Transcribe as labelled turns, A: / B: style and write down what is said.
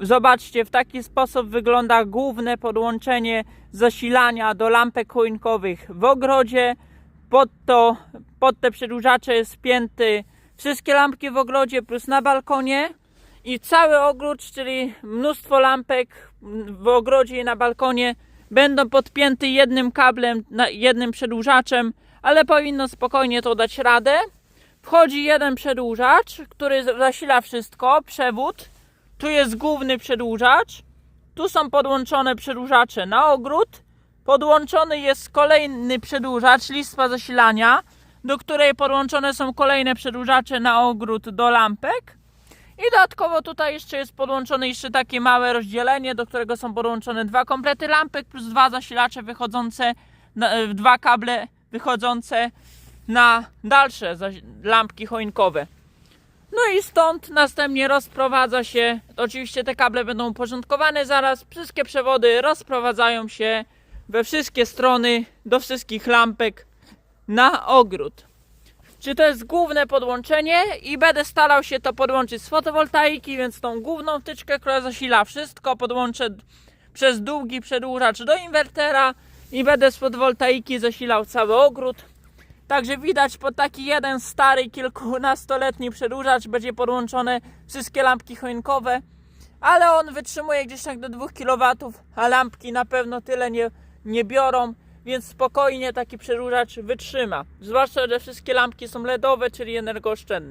A: Zobaczcie, w taki sposób wygląda główne podłączenie zasilania do lampek choinkowych w ogrodzie. Pod, to, pod te przedłużacze jest spięty wszystkie lampki w ogrodzie plus na balkonie i cały ogród, czyli mnóstwo lampek w ogrodzie i na balkonie będą podpięty jednym kablem, jednym przedłużaczem, ale powinno spokojnie to dać radę. Wchodzi jeden przedłużacz, który zasila wszystko, przewód. Tu jest główny przedłużacz. Tu są podłączone przedłużacze na ogród. Podłączony jest kolejny przedłużacz, listwa zasilania, do której podłączone są kolejne przedłużacze na ogród do lampek. I dodatkowo tutaj jeszcze jest podłączone jeszcze takie małe rozdzielenie, do którego są podłączone dwa komplety lampek plus dwa zasilacze wychodzące, e, dwa kable wychodzące na dalsze lampki choinkowe. No i stąd następnie rozprowadza się, oczywiście te kable będą uporządkowane zaraz, wszystkie przewody rozprowadzają się we wszystkie strony do wszystkich lampek na ogród. Czy to jest główne podłączenie i będę starał się to podłączyć z fotowoltaiki, więc tą główną wtyczkę, która zasila wszystko, podłączę przez długi przedłużacz do inwertera i będę z fotowoltaiki zasilał cały ogród. Także widać po taki jeden stary, kilkunastoletni przedłużacz będzie podłączone wszystkie lampki choinkowe, ale on wytrzymuje gdzieś tak do 2 kW, a lampki na pewno tyle nie, nie biorą, więc spokojnie taki przedłużacz wytrzyma. Zwłaszcza, że wszystkie lampki są LEDowe, czyli energooszczędne.